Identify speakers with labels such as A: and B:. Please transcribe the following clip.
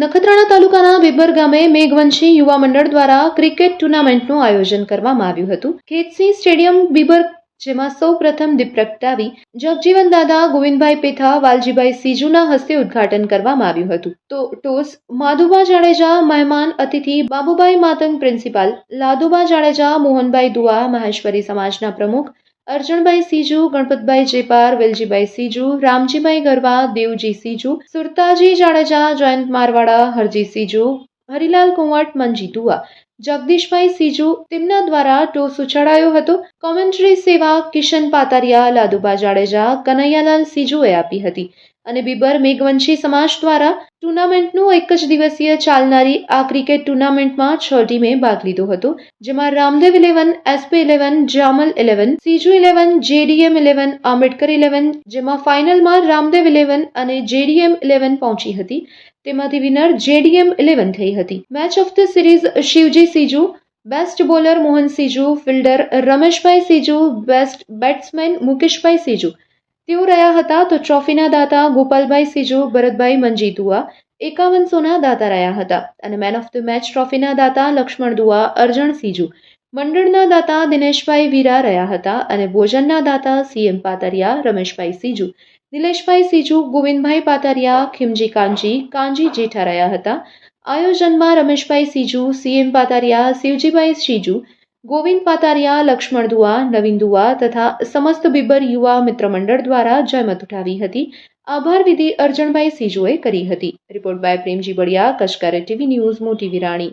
A: નખત્રાણા તાલુકાના બેબર ગામે મેઘવંશી યુવા મંડળ દ્વારા ક્રિકેટ ટુર્નામેન્ટનું આયોજન કરવામાં આવ્યું હતું. ખેતસિંહ સ્ટેડિયમ બીબર જેમાં સૌ પ્રથમ દીપ પ્રગટાવી જગજીવન દાદા, ગોવિંદભાઈ પેથા, વાલજીભાઈ સીજુના હસ્તે ઉદ્ઘાટન કરવામાં આવ્યું હતું. તો ટોસ માધુબા જાડેજા, મહેમાન અતિથિ બાબુભાઈ માતંગ પ્રિન્સિપાલ, લાદુબા જાડેજા, મોહનભાઈ દુઆ, મહેશ્વરી સમાજના પ્રમુખ અર્જણભાઈ સીજુ, ગણપતભાઈ જેપાર વેલજીભાઈ સીજુ, રામજીભાઈ ગરવા, દેવજી સીજુ, સુરતાજી જાડેજા, જયંત મારવાડા, હરજી સીજુ, હરિલાલ કુંવટ મંજી દુઆ જગદીશભાઈ સીજુ તેમના દ્વારા ટોસ ઉછાળાયો હતો. કોમેન્ટ્રી સેવા કિશન પાતારિયા લાદુબા જાડેજા, કનૈયાલાલ સીજુએ આપી હતી. અને બિબર મેઘવંશી સમાજ દ્વારા ટુર્નામેન્ટનું એક જ દિવસીય ચાલનારી આ ક્રિકેટ ટુર્નામેન્ટમાં છ ટીમે ભાગ લીધો હતો, જેમાં Ramdev eleven, SP eleven, Jamal eleven, Siju eleven, JDM eleven, Ambedkar eleven, જેમાં ફાઇનલમાં રામદેવ ઇલેવન અને જેડીએમ ઇલેવન પહોંચી હતી. તેમાંથી વિનર જેડીએમ ઇલેવન થઈ હતી. Match of the series Shivji Siju, best bowler Mohan Siju, fielder Rameshbhai Siju, best batsman Mukeshbhai Siju તેઓ રહ્યા હતા તો ટ્રોફીના દાતા ગોપાલભાઈ સીજુ, ભરતભાઈ મંજી દુઆ એકાવન સોના દાતા રહ્યા હતા. અને મેન ઓફ ધ મેચ ટ્રોફીના દાતા લક્ષ્મણ દુઆ, અર્જણ સિજુ. મંડળના દાતા દિનેશભાઈ વીરા રહ્યા હતા અને ભોજનના દાતા સીએમ પાતરિયા, રમેશભાઈ સીજુ. નિલેશભાઈ સીજુ, ગોવિંદભાઈ પાતરિયા, ખીમજી કાંજી કાંજી જેઠા રહ્યા હતા. આયોજનમાં રમેશભાઈ સીજુ, સીએમ પાતારિયા, શિવજીભાઈ સીજુ ગોવિંદ પાતારિયા, લક્ષ્મણ દુઆ, નવીન દુઆ તથા સમસ્ત બિબર યુવા મિત્ર મંડળ દ્વારા જયમત ઉઠાવી હતી. આભાર વિધિ અર્જણભાઈ સીજુએ કરી હતી. રિપોર્ટ બાય પ્રેમજી બળિયા કચકારે ટીવી ન્યૂઝ, મોટી વિરાણી.